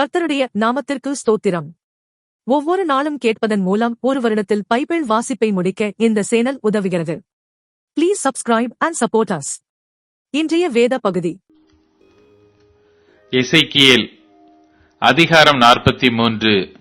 கர்த்தருடைய நாமத்திற்கு ஸ்தோத்திரம். ஒவ்வொரு நாளும் கேட்பதன் மூலம் ஒரு வருடத்தில் பைபிள் வாசிப்பை முடிக்க இந்த சேனல் உதவுகிறது. Please subscribe and support us இன்றைய வேத பகுதி. இசைக்கியல் அதிகாரம் நாற்பத்தி மூன்று.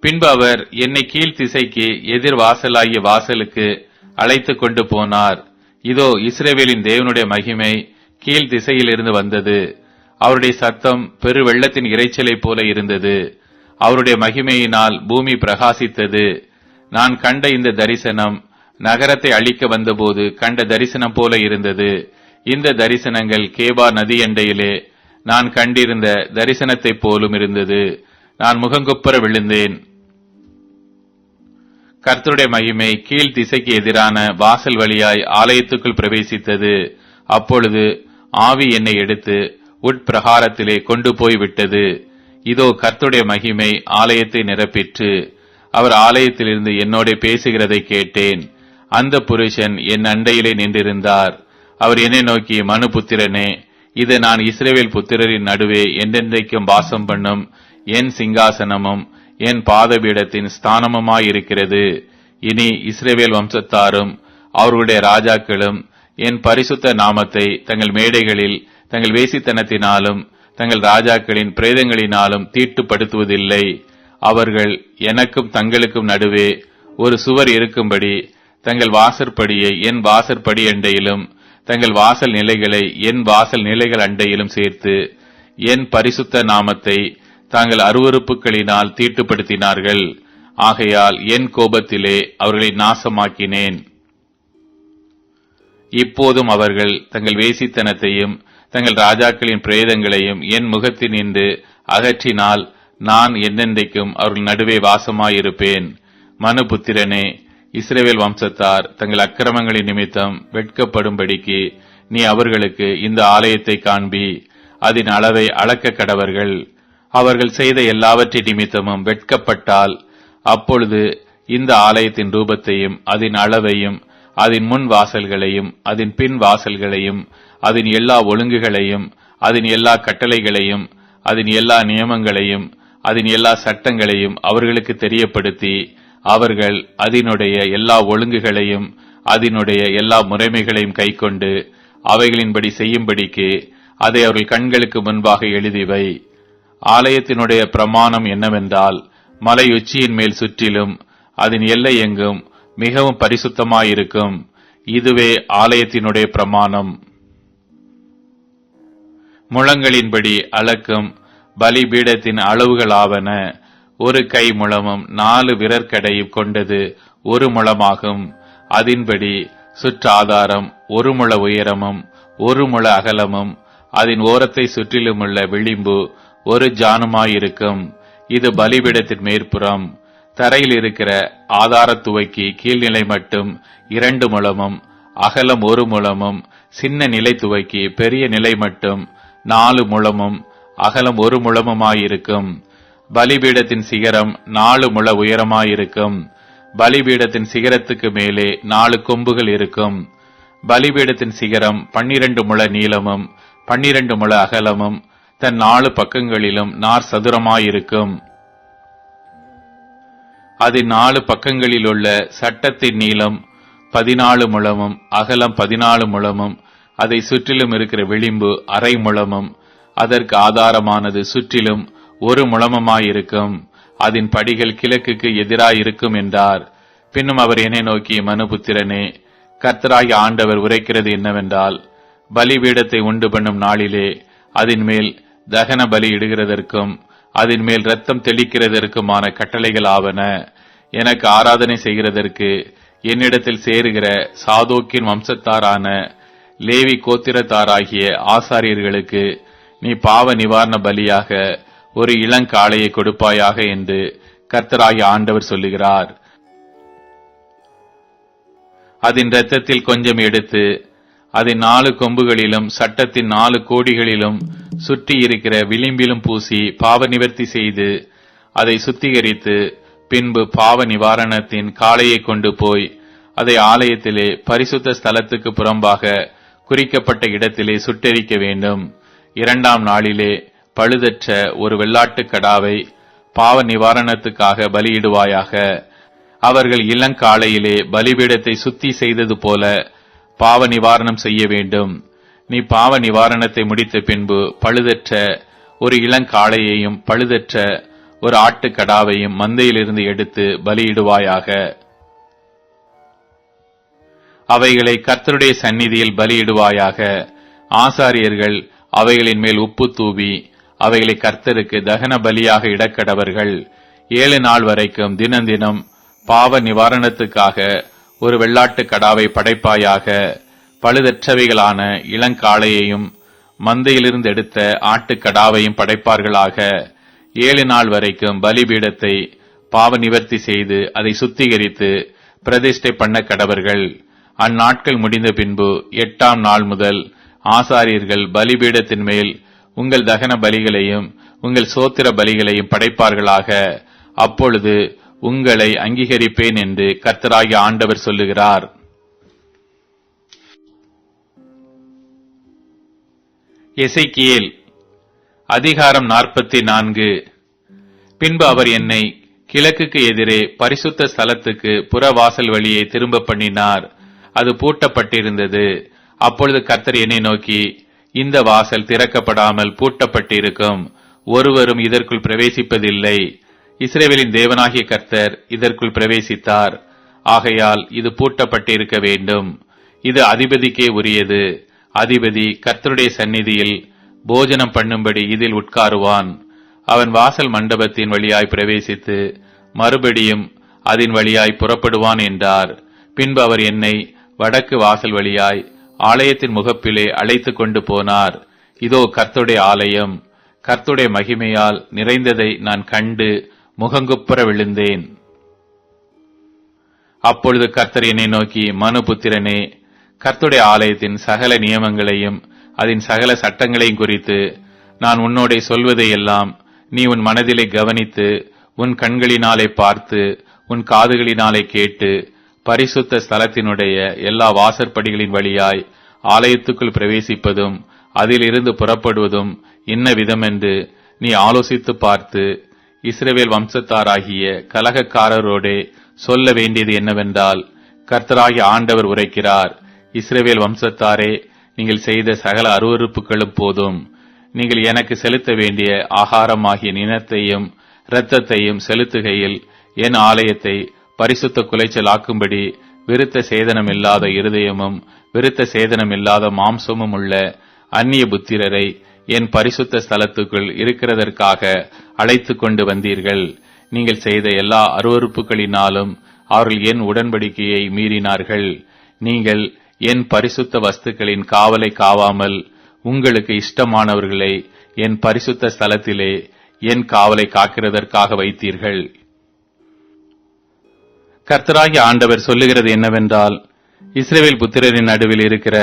பின்பு அவர் என்னை கீழ் திசைக்கு எதிர் வாசலாகிய வாசலுக்கு அழைத்துக் கொண்டு போனார். இதோ இஸ்ரேவேலின் தேவனுடைய மகிமை கீழ் திசையிலிருந்து வந்தது. அவருடைய சத்தம் பெரு வெள்ளத்தின் இரைச்சலைப் போல இருந்தது. அவருடைய மகிமையினால் பூமி பிரகாசித்தது. நான் கண்ட இந்த தரிசனம் நகரத்தை அழிக்க வந்தபோது கண்ட தரிசனம் போல இருந்தது. இந்த தரிசனங்கள் கேபா நதி எண்டையிலே நான் கண்டிருந்த தரிசனத்தைப் போலும் இருந்தது. நான் முகங்குப்புற விழுந்தேன். கர்த்தருடைய மகிமை கீழ் திசைக்கு எதிரான வாசல் வழியாய் ஆலயத்துக்குள் பிரவேசித்தது. அப்பொழுது ஆவி என்னை எடுத்து உட்பிரகாரத்திலே கொண்டு போய் விட்டது இதோ கர்த்துடைய மகிமை ஆலயத்தை நிரப்பிற்று. அவர் ஆலயத்திலிருந்து என்னோட பேசுகிறதை கேட்டேன். அந்த புருஷன் என் அண்டையிலே நின்றிருந்தார். அவர் என்னை நோக்கி மனு புத்திரனே இது நான் இஸ்ரேவேல் புத்திரரின் நடுவே என்றென்றைக்கும் வாசம் பண்ணும் என் சிங்காசனமும் என் பாதபீடத்தின் ஸ்தானமுமாயிருக்கிறது. இனி இஸ்ரேவேல் வம்சத்தாரும் அவர்களுடைய ராஜாக்களும் என் பரிசுத்த நாமத்தை தங்கள் மேடைகளில் தங்கள் வேசித்தனத்தினாலும் தங்கள் ராஜாக்களின் பிரேதங்களினாலும் தீட்டுப்படுத்துவதில்லை. அவர்கள் எனக்கும் தங்களுக்கும் நடுவே ஒரு சுவர் இருக்கும்படி தங்கள் வாசற்படியை என் வாசற்படி அண்டையிலும் தங்கள் வாசல் நிலைகளை என் வாசல் நிலைகள் அண்டையிலும் சேர்த்து என் பரிசுத்த நாமத்தை தாங்கள் அருவறுப்புகளினால் தீட்டுப்படுத்தினார்கள். ஆகையால் என் கோபத்திலே அவர்களை நாசமாக்கினேன். இப்போதும் அவர்கள் தங்கள் வேசித்தனத்தையும் தங்கள் ராஜாக்களின் பிரேதங்களையும் என் முகத்தில் நின்று அகற்றினால் நான் என்னென்றைக்கும் அவர்கள் நடுவே வாசமாயிருப்பேன். மனுபுத்திரனே இஸ்ரேவேல் வம்சத்தார் தங்கள் அக்கிரமங்களின் நிமித்தம் வெட்கப்படும்படிக்கு நீ அவர்களுக்கு இந்த ஆலயத்தை காண்பி. அதன் அளவை அளக்க கடவர்கள். அவர்கள் செய்த எல்லாவற்றின் நிமித்தமும் வெட்கப்பட்டால் அப்பொழுது இந்த ஆலயத்தின் ரூபத்தையும் அதன் அளவையும் அதன் முன் வாசல்களையும் அதன் பின் வாசல்களையும் அதன் எல்லா ஒழுங்குகளையும் அதன் எல்லா கட்டளைகளையும் அதன் எல்லா நியமங்களையும் அதன் எல்லா சட்டங்களையும் அவர்களுக்கு தெரியப்படுத்தி அவர்கள் அதனுடைய எல்லா ஒழுங்குகளையும் அதனுடைய எல்லா முறைமைகளையும் கைக்கொண்டு அவைகளின்படி செய்யும்படிக்கு அதை அவர்கள் கண்களுக்கு முன்பாக எழுதிவை. ஆலயத்தினுடைய பிரமாணம் என்னவென்றால் மலை உச்சியின் மேல் சுற்றிலும் அதன் எல்லை எங்கும் மிகவும் பரிசுத்தமாயிருக்கும். இதுவே ஆலயத்தினுடைய பிரமாணம். முழங்களின்படி அளக்கும் பலிபீடத்தின் அளவுகளாவன. ஒரு கை முழமும் நாலு விரற்கடையும் கொண்டது ஒரு முழமாகும். அதன்படி சுற்றாதாரம் ஒரு முழ உயரமும் ஒரு முழ அகலமும் அதன் ஓரத்தை சுற்றிலுமுள்ள விளிம்பு ஒரு ஜானுமாயிருக்கும். இது பலிபீடத்தின் மேற்புறம். தரையில் இருக்கிற ஆதாரத்துவைக்கு கீழ்நிலை மட்டும் இரண்டு முழமும் அகலம் ஒரு முழமும் சின்ன நிலை துவைக்கு பெரிய நிலை மட்டும் நாலு முழமும் அகலம் ஒரு முழமுமாயிருக்கும். பலிபீடத்தின் சிகரம் நாலு முழ உயரமாயிருக்கும். பலிபீடத்தின் சிகரத்துக்கு மேலே நாலு கொம்புகள் இருக்கும். பலிபீடத்தின் சிகரம் பன்னிரண்டு முழ நீளமும் பன்னிரண்டு முழ அகலமும் தன் நாலு பக்கங்களிலும் நார் சதுரமாயிருக்கும். அதன் நாலு பக்கங்களிலுள்ள சட்டத்தின் நீளம் பதினாலு முழமும் அகலம் பதினாலு முழமும் அதை சுற்றிலும் இருக்கிற விளிம்பு அரை முழமும் அதற்கு ஆதாரமானது சுற்றிலும் ஒரு முழமுமாயிருக்கும். அதன் படிகள் கிழக்குக்கு எதிராயிருக்கும் என்றார். பின்னும் அவர் என்னை நோக்கி மனுபுத்திரனே கர்த்தராகி ஆண்டவர் உரைக்கிறது என்னவென்றால் பலிபீடத்தை உண்டு பண்ணும் நாளிலே அதன் மேல் தகன பலி இடுகிறதற்கும் அதன் மேல் ரத்தம் தெளிக்கிறதற்குமான கட்டளைகள் ஆவன. எனக்கு ஆராதனை செய்கிறதற்கு என்னிடத்தில் சேருகிற சாதோக்கின் வம்சத்தாரான லேவி கோத்திரத்தாராகிய ஆசாரியர்களுக்கு நீ பாவ நிவாரண பலியாக ஒரு இளங்காளையை கொடுப்பாயாக? என்று கர்த்தராகிய ஆண்டவர் சொல்லுகிறார். அதன் இரத்தத்தில் கொஞ்சம் எடுத்து அதன் நாலு கொம்புகளிலும் சட்டத்தின் நாலு கோடிகளிலும் சுற்றி இருக்கிற விளிம்பிலும் பூசி பாவ நிவர்த்தி செய்து அதை சுத்திகரித்து பின்பு பாவ நிவாரணத்தின் காளையை கொண்டு போய் அதை ஆலயத்திலே பரிசுத்த ஸ்தலத்துக்கு புறம்பாக குறிக்கப்பட்ட இடத்திலே சுட்டெரிக்க வேண்டும். இரண்டாம் நாளிலே பழுதற்ற ஒரு வெள்ளாட்டுக் கடாவை பாவ நிவாரணத்துக்காக பலியிடுவாயாக. அவர்கள் இளங்காலையிலே பலிபீடத்தை சுத்தி செய்தது போல பாவ நிவாரணம் செய்ய வேண்டும். நீ பாவ நிவாரணத்தை முடித்த பின்பு பழுதற்ற ஒரு இளங்காளையையும் பழுதற்ற ஒரு ஆட்டுக்கடாவையும் மந்தையிலிருந்து எடுத்து பலியிடுவாயாக. அவைகளை கர்த்தருடைய சந்நிதியில் பலியிடுவாயாக. ஆசாரியர்கள் அவைகளின் மேல் உப்பு தூவி அவைகளை கர்த்தருக்கு தகன பலியாக இடக்கடவர்கள். ஏழு நாள் வரைக்கும் தினந்தினம் பாவ நிவாரணத்துக்காக ஒரு வெள்ளாட்டு கடாவை படைப்பாயாக பழுதற்றவைகளான இளங்காளையையும் மந்தையிலிருந்து எடுத்த ஆட்டுக்கடாவையும் படைப்பார்களாக. ஏழு நாள் வரைக்கும் பலிபீடத்தை பாவ நிவர்த்தி செய்து அதை சுத்திகரித்து பிரதிஷ்டை பண்ண கடவர்கள். அந்நாட்கள் முடிந்த பின்பு எட்டாம் நாள் முதல் ஆசாரியர்கள் பலிபீடத்தின் மேல் உங்கள் தகன பலிகளையும் உங்கள் சோத்திர பலிகளையும் படைப்பார்களாக. அப்பொழுது உங்களை அங்கீகரிப்பேன் என்று கர்த்தராகிய ஆண்டவர் சொல்லுகிறார். எசைக்கியேல் அதிகாரம் நாற்பத்தி நான்கு பின்பு அவர் என்னை கிழக்குக்கு எதிரே பரிசுத்த ஸ்தலத்துக்கு புறவாசல் வழியை திரும்ப பண்ணினார். அது பூட்டப்பட்டிருந்தது. அப்பொழுது கர்த்தர் என்னை நோக்கி இந்த வாசல் திறக்கப்படாமல் பூட்டப்பட்டிருக்கும். ஒருவரும் இதற்குள் பிரவேசிப்பதில்லை. இஸ்ரேவேலின் தேவனாகிய கர்த்தர் இதற்குள் பிரவேசித்தார். ஆகையால் இது பூட்டப்பட்டிருக்க வேண்டும். இது அதிபதிக்கே உரியது. அதிபதி கர்த்தருடைய சந்நிதியில் போஜனம் பண்ணும்படி இதில் உட்காருவான். அவன் வாசல் மண்டபத்தின் வழியாய் பிரவேசித்து மறுபடியும் அதன் வழியாய் புறப்படுவான் என்றார். பின்பு அவர் என்னை வடக்கு வாசல் வழியாய் ஆலயத்தின் முகப்பிலே அழைத்து கொண்டு போனார். இதோ கர்த்துடைய ஆலயம். கர்த்துடைய மகிமையால் நிறைந்ததை நான் கண்டு முகங்குப்புற விழுந்தேன். அப்பொழுது கர்த்தர் என்னை நோக்கி மனுபுத்திரனே கர்த்துடைய ஆலயத்தின் சகல நியமங்களையும் அதன் சகல சட்டங்களையும் குறித்து நான் உன்னோடே சொல்வதையெல்லாம் நீ உன் மனதிலே கவனித்து உன் கண்களினாலே பார்த்து உன் காதுகளினாலே கேட்டு பரிசுத்த ஸ்தலத்தினுடைய எல்லா வாசற்படிகளின் வழியாய் ஆலயத்துக்குள் பிரவேசிப்பதும் அதிலிருந்து புறப்படுவதும் என்ன விதமென்று நீ ஆலோசித்து பார்த்து இஸ்ரவேல் வம்சத்தாராகிய கலகக்காரரோடே சொல்ல வேண்டியது என்னவென்றால் கர்த்தராகிய ஆண்டவர் உரைக்கிறார் இஸ்ரவேல் வம்சத்தாரே நீங்கள் செய்த சகல அருவறுப்புகளும் போதும். நீங்கள் எனக்கு செலுத்த வேண்டிய ஆகாரமாகிய நினத்தையும் இரத்தத்தையும் செலுத்துகையில் என் ஆலயத்தை பரிசுத்த குலைச்சலாக்கும்படி விருத்த சேதனம் இல்லாத இருதயமும் விருத்த சேதனம் இல்லாத மாம்சமும் உள்ள அந்நிய புத்திரரை என் பரிசுத்த ஸ்தலத்துக்குள் இருக்கிறதற்காக அழைத்து கொண்டு வந்தீர்கள். நீங்கள் செய்த எல்லா அருவறுப்புகளினாலும் அவர்கள் என் உடன்படிக்கையை மீறினார்கள். நீங்கள் என் பரிசுத்த வஸ்துக்களின் காவலை காவாமல் உங்களுக்கு இஷ்டமானவர்களை என் பரிசுத்த ஸ்தலத்திலே என் காவலை காக்கிறதற்காக வைத்தீர்கள். கர்த்தராகி ஆண்டவர் சொல்லுகிறது என்னவென்றால் இஸ்ரேவேல் புத்திரரின் நடுவில் இருக்கிற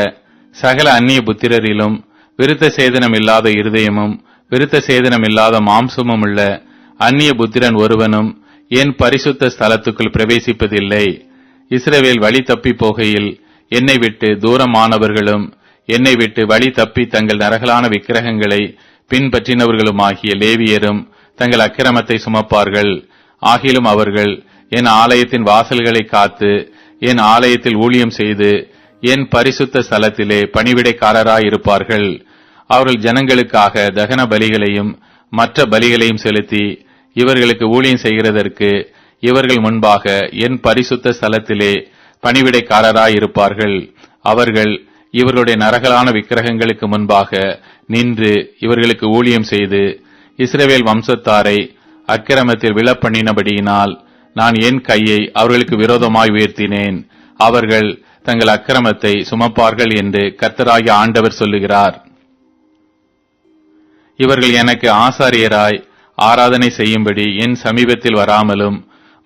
சகல அந்நிய புத்திரரிலும் விருத்த சேதனம் இல்லாத இருதயமும் விருத்த சேதனம் இல்லாத மாம்சமும் உள்ள அந்நிய புத்திரன் ஒருவனும் என் பரிசுத்த ஸ்தலத்துக்குள் பிரவேசிப்பதில்லை? இஸ்ரேவேல் வழி தப்பி போகையில் என்னை விட்டு தூரமானவர்களும் என்னை விட்டு வழி தப்பி தங்கள் நரகலான விக்கிரகங்களை பின்பற்றினவர்களுமாகிய லேவியரும் தங்கள் அக்கிரமத்தை சுமப்பார்கள். ஆகிலும் அவர்கள் என் ஆலயத்தின் வாசல்களை காத்து என் ஆலயத்தில் ஊழியம் செய்து என் பரிசுத்த ஸ்தலத்திலே பணிவிடைக்காரராயிருப்பார்கள். அவர்கள் ஜனங்களுக்காக தகன பலிகளையும் மற்ற பலிகளையும் செலுத்தி இவர்களுக்கு ஊழியம் செய்கிறதற்கு இவர்கள் முன்பாக என் பரிசுத்த ஸ்தலத்திலே பணிவிடைக்காரராயிருப்பார்கள். அவர்கள் இவர்களுடைய நரகலான விக்கிரகங்களுக்கு முன்பாக நின்று இவர்களுக்கு ஊழியம் செய்து இஸ்ரேவேல் வம்சத்தாரை அக்கிரமத்தில் விழப்பண்ணினபடியினால் நான் என் கையை அவர்களுக்கு விரோதமாய் உயர்த்தினேன். அவர்கள் தங்கள் அக்கிரமத்தை சுமப்பார்கள் என்று கர்த்தராகிய ஆண்டவர் சொல்லுகிறார். இவர்கள் எனக்கு ஆசாரியராய் ஆராதனை செய்யும்படி என் சமீபத்தில் வராமலும்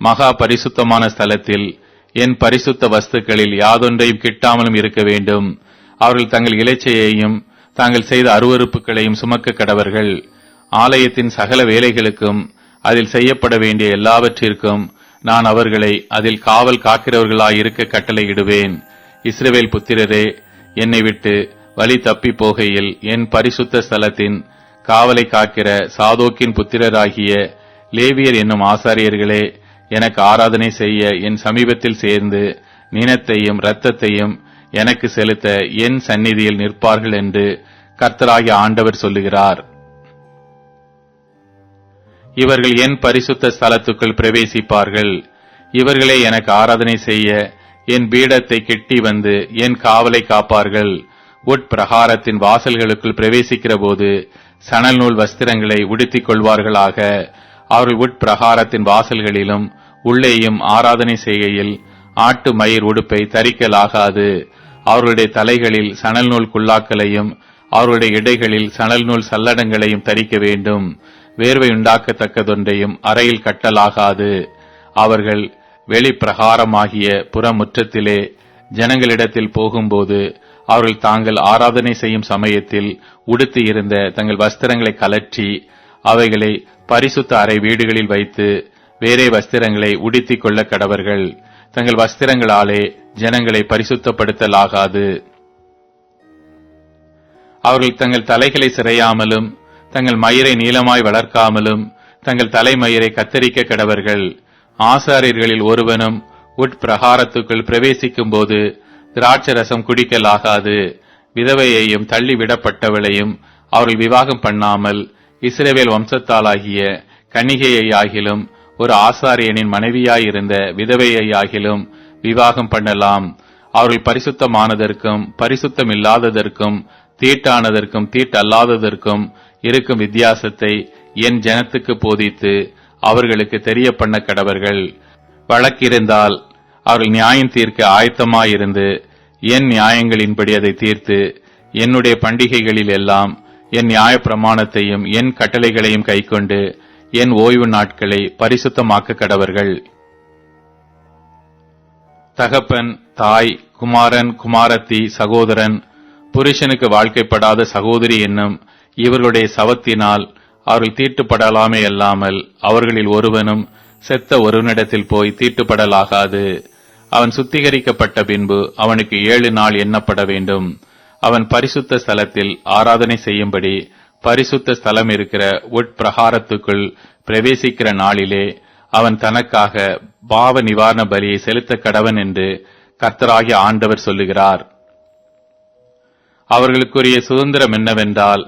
மகா பரிசுத்தமான ஸ்தலத்தில் என் பரிசுத்த வஸ்துக்களில் யாதொன்றையும் கிட்டாமலும் இருக்க வேண்டும். அவர்கள் தங்கள் இலைச்சையையும் தாங்கள் செய்த அருவறுப்புகளையும் சுமக்க கடவர்கள். ஆலயத்தின் சகல வேலைகளுக்கும் அதில் செய்யப்பட வேண்டிய எல்லாவற்றிற்கும் நான் அவர்களை அதில் காவல் காக்கிறவர்களாயிருக்க கட்டளையிடுவேன். இஸ்ரவேல் புத்திரரே என்னை விட்டு வழி தப்பி போகையில் என் பரிசுத்த ஸ்தலத்தின் காவலை காக்கிற சாதோக்கின் புத்திரராகிய லேவியர் என்னும் ஆசாரியர்களே எனக்கு ஆராதனை செய்ய என் சமீபத்தில் சேர்ந்து நினத்தையும் இரத்தத்தையும் எனக்கு செலுத்த என் சந்நிதியில் நிற்பார்கள் என்று கர்த்தராகிய ஆண்டவர் சொல்லுகிறார். இவர்கள் என் பரிசுத்த ஸ்தலத்துக்குள் பிரவேசிப்பார்கள்? இவர்களே எனக்கு ஆராதனை செய்ய என் பீடத்தை கெட்டி வந்து என் காவலை காப்பார்கள். உட்பிரகாரத்தின் வாசல்களுக்குள் பிரவேசிக்கிற போது சணல் நூல் வஸ்திரங்களை உடுத்திக் கொள்வார்களாக. அவர்கள் உட்பிரகாரத்தின் வாசல்களிலும் உள்ளேயும் ஆராதனை செய்கையில் ஆட்டு மயிர் உடுப்பை தரிக்கலாகாது. அவர்களுடைய தலைகளில் சணல் நூல் குல்லாக்களையும் அவர்களுடைய இடைகளில் சணல் நூல் சல்லடங்களையும் தரிக்க வேண்டும். வேர்வை உண்டாக்கத்தக்கதொன்றையும் அறையில் கட்டலாகாது. அவர்கள் வெளிப்பிரகாரமாகிய புறமுற்றத்திலே ஜனங்களிடத்தில் போகும்போது அவர்கள் தாங்கள் ஆராதனை செய்யும் சமயத்தில் உடுத்தி இருந்த தங்கள் வஸ்திரங்களை கலற்றி அவைகளை பரிசுத்த அறை வீடுகளில் வைத்து வேறே வஸ்திரங்களை உடுத்திக் கொள்ள கடவர்கள். தங்கள் வஸ்திரங்களாலே ஜனங்களை பரிசுத்தப்படுத்தலாகாது. அவர்கள் தங்கள் தலைகளை சிறையாமலும் தங்கள் மயிரை நீளமாய் வளர்க்காமலும் தங்கள் தலைமயிரை கத்தரிக்க கடவர்கள் ஆசாரியர்களில் ஒருவனும் உட்பிரகாரத்துக்குள் பிரவேசிக்கும் போது திராட்சரசம் குடிக்கலாகாது விதவையையும் தள்ளிவிடப்பட்டவளையும் அவர்கள் விவாகம் பண்ணாமல் இஸ்ரேவேல் வம்சத்தாலாகிய கன்னிகையாகிலும் ஒரு ஆசாரியனின் மனைவியாயிருந்த விதவையாகிலும் விவாகம் பண்ணலாம். அவர்கள் பரிசுத்தமானதற்கும் பரிசுத்தமில்லாததற்கும் தீட்டானதற்கும் தீட்டல்லாததற்கும் இருக்கும் வித்தியாசத்தை என் ஜனத்துக்கு போதித்து அவர்களுக்கு தெரிய பண்ண கடவர்கள். வழக்கிருந்தால் அவர்கள் நியாயம் தீர்க்க ஆயத்தமாயிருந்து என் நியாயங்களின்படி அதை தீர்த்து என்னுடைய பண்டிகைகளில் எல்லாம் என் நியாய பிரமாணத்தையும் என் கட்டளைகளையும் கைக்கொண்டு என் ஓய்வு நாட்களை பரிசுத்தமாக்க கடவர்கள். தகப்பன் தாய் குமாரன் குமாரத்தி சகோதரன் புருஷனுக்கு வாழ்க்கைப்படாத சகோதரி என்னும் இவர்களுடைய சவத்தினால் அவர்கள் தீட்டுப்படலாமே அல்லாமல் அவர்களில் ஒருவனும் செத்த ஒருவனிடத்தில் போய் தீட்டுப்படலாகாது. அவன் சுத்திகரிக்கப்பட்ட பின்பு அவனுக்கு ஏழு நாள் எண்ணப்பட வேண்டும். அவன் பரிசுத்த ஸ்தலத்தில் ஆராதனை செய்யும்படி பரிசுத்த ஸ்தலம் இருக்கிற உட்பிரகாரத்துக்குள் பிரவேசிக்கிற நாளிலே அவன் தனக்காக பாவ நிவாரண பலியை செலுத்த கடவன் என்று கர்த்தராகிய ஆண்டவர் சொல்லுகிறார். அவர்களுக்குரிய சுதந்திரம் என்னவென்றால்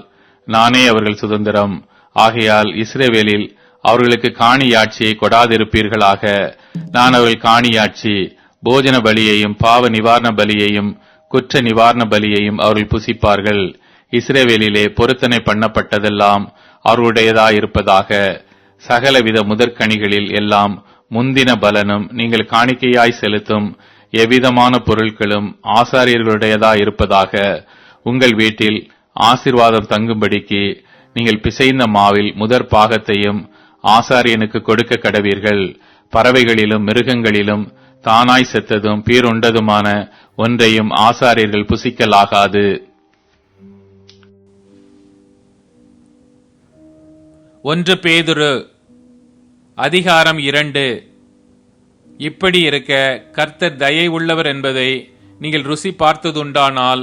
நானே அவர்கள் சுதந்திரம். ஆகையால் இஸ்ரேவேலில் அவர்களுக்கு காணியாட்சியை கொடாதிருப்பீர்களாக. நான் அவர்கள் காணியாட்சி போஜன பலியையும் பாவ நிவாரண பலியையும் குற்ற நிவாரண பலியையும் அவர்கள் புசிப்பார்கள். இஸ்ரேவேலிலே பொருத்தனை பண்ணப்பட்டதெல்லாம் அவர்களுடையதாயிருப்பதாக. சகலவித முதற்கனிகளில் எல்லாம் முந்தின பலனும் நீங்கள் காணிக்கையாய் செலுத்தும் எவ்விதமான பொருட்களும் ஆசாரியர்களுடையதாயிருப்பதாக. உங்கள் வீட்டில் ஆசிர்வாதம் தங்கும்படிக்கு நீங்கள் பிசைந்த மாவில் முதற் பாகத்தையும் ஆசாரியனுக்கு கொடுக்க கடவீர்கள். பறவைகளிலும் மிருகங்களிலும் தானாய் செத்ததும் பீருண்டதுமான ஒன்றையும் ஆசாரியர்கள் புசிக்கலாகாது. ஒன்று பேதுரு அதிகாரம் இரண்டு. இப்படி இருக்க கர்த்தர் தயை உள்ளவர் என்பதை நீங்கள் ருசி பார்த்ததுண்டானால்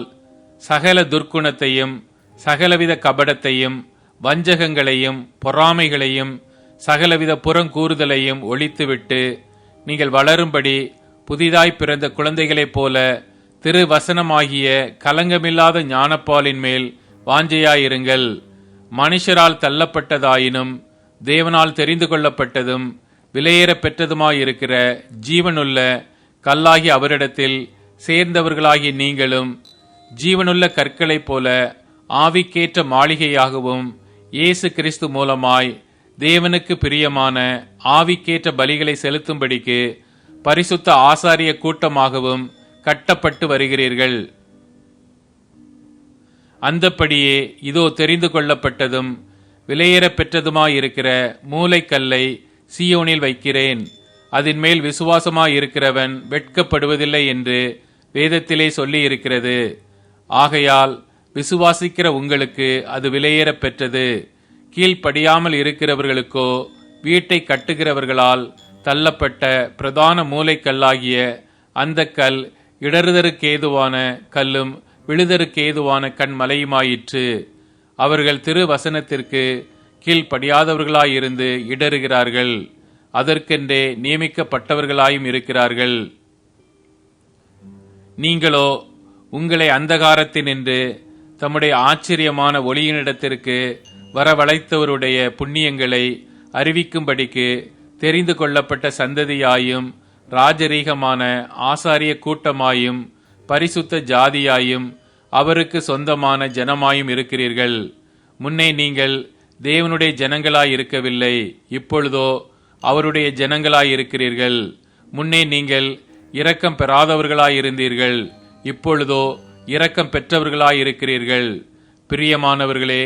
சகல துர்க்குணத்தையும் சகலவித கபடத்தையும் வஞ்சகங்களையும் பொறாமைகளையும் சகலவித புறங்கூறுதலையும் ஒழித்துவிட்டு நீங்கள் வளரும்படி புதிதாய் பிறந்த குழந்தைகளைப் போல திரு வசனமாகிய கலங்கமில்லாத ஞானப்பாலின் மேல் வாஞ்சையாயிருங்கள். மனுஷரால் தள்ளப்பட்டதாயினும் தேவனால் தெரிந்து கொள்ளப்பட்டதும் விலையேற பெற்றதுமாயிருக்கிற ஜீவனுள்ள கல்லாகி அவரிடத்தில் சேர்ந்தவர்களாகி நீங்களும் ஜீவனுள்ள கற்களைப் போல ஆவிக்கேற்ற மாளிகையாகவும் இயேசு கிறிஸ்து மூலமாய் தேவனுக்கு பிரியமான ஆவிக்கேற்ற பலிகளை செலுத்தும்படிக்கு பரிசுத்த ஆசாரிய கூட்டமாகவும் கட்டப்பட்டு வருகிறீர்கள். அந்தப்படியே இதோ தெரிந்து கொள்ளப்பட்டதும் விலையேற பெற்றதுமாயிருக்கிற மூளைக்கல்லை சியோனில் வைக்கிறேன். அதன் மேல் விசுவாசமாயிருக்கிறவன் வெட்கப்படுவதில்லை என்று வேதத்திலே சொல்லி இருக்கிறது ஆகையால் விசுவாசிக்கிற உங்களுக்கு அது விலையேற பெற்றது. கீழ்ப்படியாமல் இருக்கிறவர்களுக்கோ வீட்டை கட்டுகிறவர்களால் தள்ளப்பட்ட பிரதான மூளைக்கல்லாகிய அந்த கல் இடறுதருக்கேதுவான கல்லும் விழுதருக்கேதுவான கண்மலையுமாயிற்று. அவர்கள் திருவசனத்திற்கு கீழ்ப்படியாதவர்களாயிருந்து இடறுகிறார்கள். அதற்கென்றே நியமிக்கப்பட்டவர்களாயும் இருக்கிறார்கள். நீங்களோ உங்களை அந்தகாரத்தினின்று தம்முடைய ஆச்சரியமான ஒளியினிடத்திற்கு வரவழைத்தவருடைய புண்ணியங்களை அறிவிக்கும்படிக்கு தெரிந்து கொள்ளப்பட்ட சந்ததியாயும் ராஜரீகமான ஆசாரிய கூட்டமாயும் பரிசுத்த ஜாதியாயும் அவருக்கு சொந்தமான ஜனமாயும் இருக்கிறீர்கள். முன்னே நீங்கள் தேவனுடைய ஜனங்களாய் இருக்கவில்லை இப்பொழுதோ அவருடைய ஜனங்களாய் இருக்கிறீர்கள் முன்னே நீங்கள் இரக்கம் பெறாதவர்களாயிருந்தீர்கள் இப்பொழுதோ இரக்கம் பெற்றவர்களாயிருக்கிறீர்கள். பிரியமானவர்களே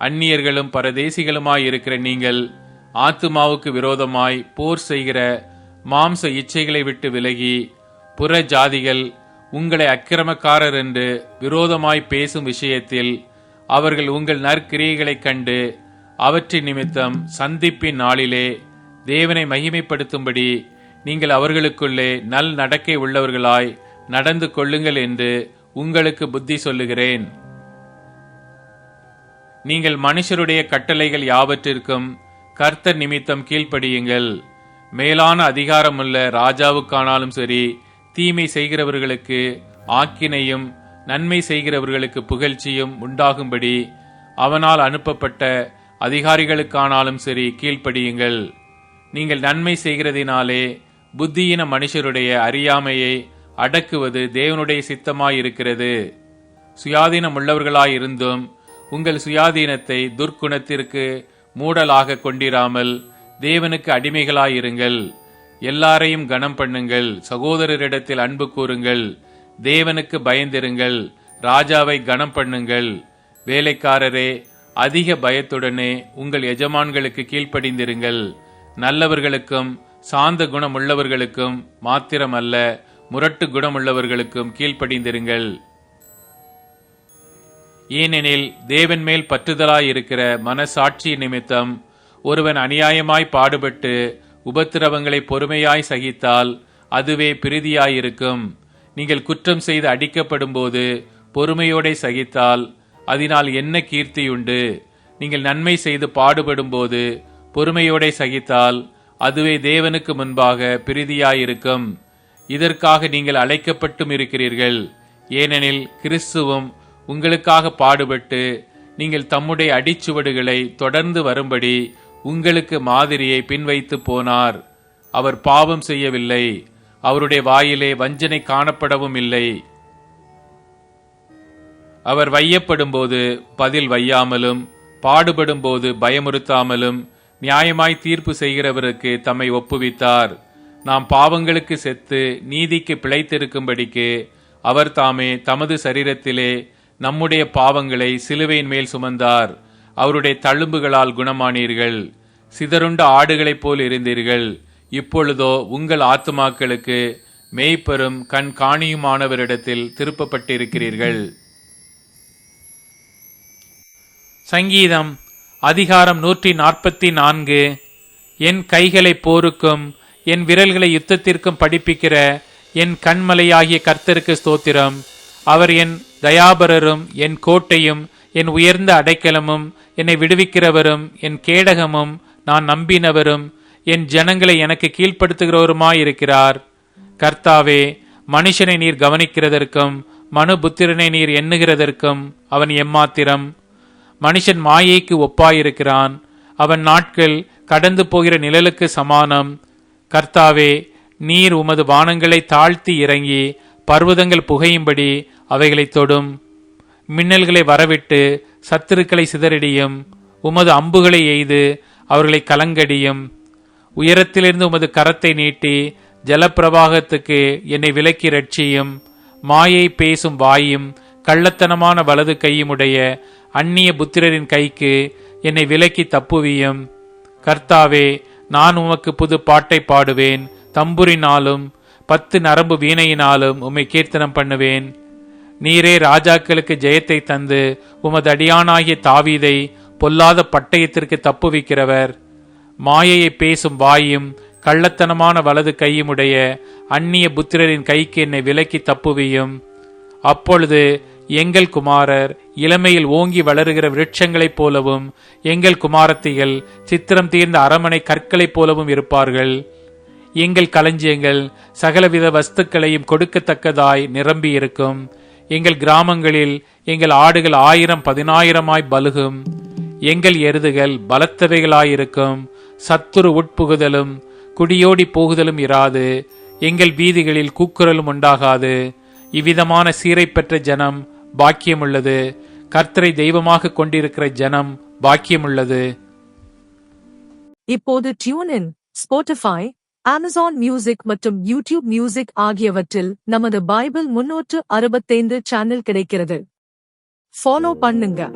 அந்நியர்களும் பரதேசிகளுமாய் இருக்கிற நீங்கள் ஆத்துமாவுக்கு விரோதமாய் போர் செய்கிற மாம்ச இச்சைகளை விட்டு விலகி புற ஜாதிகள் உங்களை அக்கிரமக்காரர் என்று விரோதமாய் பேசும் விஷயத்தில் அவர்கள் உங்கள் நற்கிரியைகளைக் கண்டு அவற்றின் நிமித்தம் சந்திப்பின் நாளிலே தேவனை மகிமைப்படுத்தும்படி நீங்கள் அவர்களுக்குள்ளே நல் நடக்கை உள்ளவர்களாய் நடந்து கொள்ளுங்கள் என்று உங்களுக்கு புத்தி சொல்லுகிறேன். நீங்கள் மனுஷருடைய கட்டளைகள் யாவற்றிற்கும் கர்த்தர் நிமித்தம் கீழ்ப்படியுங்கள். மேலான அதிகாரமுள்ள ராஜாவுக்கானாலும் சரி தீமை செய்கிறவர்களுக்கு ஆக்கினையும் நன்மை செய்கிறவர்களுக்கு புகழ்ச்சியும் உண்டாகும்படி அவனால் அனுப்பப்பட்ட அதிகாரிகளுக்கானாலும் சரி கீழ்ப்படியுங்கள். நீங்கள் நன்மை செய்கிறதினாலே புத்தியின மனுஷருடைய அறியாமையை அடக்குவது தேவனுடைய சித்தமாயிருக்கிறது. சுயாதீனம் உள்ளவர்களாயிருந்தும் உங்கள் சுயாதீனத்தை துர்க்குணத்திற்கு மூடலாக கொண்டிராமல் தேவனுக்கு அடிமைகளாயிருங்கள். எல்லாரையும் கனம் பண்ணுங்கள். சகோதரரிடத்தில் அன்பு கூறுங்கள். தேவனுக்கு பயந்திருங்கள். ராஜாவை கனம் பண்ணுங்கள். வேலைக்காரரே அதிக பயத்துடனே உங்கள் எஜமான்களுக்கு கீழ்ப்படிந்திருங்கள். நல்லவர்களுக்கும் சாந்த குணமுள்ளவர்களுக்கும் மாத்திரமல்ல. முரட்டு குணமுள்ளவர்களுக்கும் கீழ்ப்படிந்திருங்கள். ஏனெனில் தேவன் மேல் பற்றுதலாயிருக்கிற மனசாட்சி நிமித்தம் ஒருவன் அநியாயமாய் பாடுபட்டு உபத்திரவங்களை பொறுமையாய் சகித்தால் அதுவே பிரீதியாயிருக்கும். நீங்கள் குற்றம் செய்து அடிக்கப்படும் போது பொறுமையோடே சகித்தால் அதனால் என்ன கீர்த்தியுண்டு? நீங்கள் நன்மை செய்து பாடுபடும் போது பொறுமையோடே சகித்தால் அதுவே தேவனுக்கு முன்பாக பிரீதியாயிருக்கும். இதற்காக நீங்கள் அழைக்கப்பட்டும் இருக்கிறீர்கள். ஏனெனில் கிறிஸ்துவும் உங்களுக்காக பாடுபட்டு நீங்கள் தம்முடைய அடிச்சுவடுகளை தொடர்ந்து வரும்படி உங்களுக்கு மாதிரியை பின்வைத்து போனார். அவர் பாவம் செய்யவில்லை. அவருடைய வாயிலே வஞ்சனை காணப்படவும் இல்லை. அவர் வையப்படும்போது பதில் வையாமலும் பாடுபடும்போது பயமுறுத்தாமலும் நியாயமாய் தீர்ப்பு செய்கிறவருக்கு தம்மை ஒப்புவித்தார். நாம் பாவங்களுக்கு செத்து நீதிக்கு பிழைத்திருக்கும்படிக்கு அவர் தாமே தமது சரீரத்திலே நம்முடைய பாவங்களை சிலுவையின் மேல் சுமந்தார். அவருடைய தழும்புகளால் குணமானீர்கள். சிதறுண்ட ஆடுகளைப் போல் இருந்தீர்கள். இப்பொழுதோ உங்கள் ஆத்துமாக்களுக்கு மெய்ப்பெரும் கண் காணியுமானவரிடத்தில் திருப்பப்பட்டிருக்கிறீர்கள். சங்கீதம் அதிகாரம் நூற்றி நாற்பத்தி நான்கு. என் கைகளை போருக்கும் என் விரல்களை யுத்தத்திற்கும் படிப்பிக்கிற என் கண்மலையாகிய கர்த்தருக்கு ஸ்தோத்திரம். அவர் என் தயாபரரும் என் கோட்டையும் என் உயர்ந்த அடைக்கலமும் என்னை விடுவிக்கிறவரும் என் கேடகமும் நான் நம்பினவரும் என் ஜனங்களை எனக்கு கீழ்ப்படுத்துகிறவருமாயிருக்கிறார். கர்த்தாவே மனுஷனை நீர் கவனிக்கிறதற்கும் மனு புத்திரனை நீர் எண்ணுகிறதற்கும் அவன் எம்மாத்திரம். மனுஷன் மாயைக்கு ஒப்பாயிருக்கிறான். அவன் நாட்கள் கடந்து போகிற நிழலுக்கு சமானம். கர்த்தாவே நீர் உமது வானங்களை தாழ்த்தி இறங்கி பர்வதங்கள் புகையும்படி அவைகளை தொடும். மின்னல்களை வரவிட்டு சத்துருக்களை சிதறடியும் உமது அம்புகளை எய்து அவர்களை கலங்கடியும். உயரத்திலிருந்து உமது கரத்தை நீட்டி ஜலப்பிரவாகத்துக்கு என்னை விலக்கி ரட்சியும் மாயை பேசும் வாயும் கள்ளத்தனமான வலது கையுமுடைய அந்நிய புத்திரரின் கைக்கு என்னை விலக்கி தப்புவியும். கர்த்தாவே நான் உமக்கு புது பாட்டை பாடுவேன். தம்புரினாலும் பத்து நரம்பு வீணையினாலும் உம்மை கீர்த்தனம் பண்ணுவேன். நீரே ராஜாக்களுக்கு ஜெயத்தை தந்து உமது அடியானாகிய தாவீதை பொல்லாத பட்டயத்திற்கு தப்புவிக்கிறவர். மாயையை பேசும் வாயும் கள்ளத்தனமான வலது கையுமுடைய அந்நிய புத்திரரின் கைக்கு என்னை விலக்கி தப்புவியும். அப்பொழுது எங்கள் குமாரர் இளமையில் ஓங்கி வளருகிற விருட்சங்களைப் போலவும் எங்கள் குமாரத்திகள் சித்திரம் தீர்ந்த அரமனை கற்களைப் போலவும் இருப்பார்கள். எங்கள் களஞ்சியங்கள் சகலவித வஸ்துக்களையும் கொடுக்கத்தக்கதாய் நிரம்பி இருக்கும் எங்கள் கிராமங்களில் எங்கள் ஆடுகள் ஆயிரம் பதினாயிரமாய் பலுகும். எங்கள் எருதுகள் பலத்தவைகளாயிருக்கும். சத்துரு உட்புகுதலும் குடியோடி போகுதலும் இராது. எங்கள் வீதிகளில் கூக்குரலும் உண்டாகாது. இவ்விதமான சீரை பெற்ற ஜனம் பாக்கியமுள்ளது. கர்த்தரை தெய்வமாக கொண்டிருக்கிற ஜனம் பாக்கியமுள்ளது. இப்போது டியூன் ஸ்போட்டிஃபை அமேசான் மியூசிக் மற்றும் யூடியூப் மியூசிக் ஆகியவற்றில் நமது பைபிள் முன்னூற்று அறுபத்தைந்து சேனல் கிடைக்கிறது. ஃபாலோ பண்ணுங்க.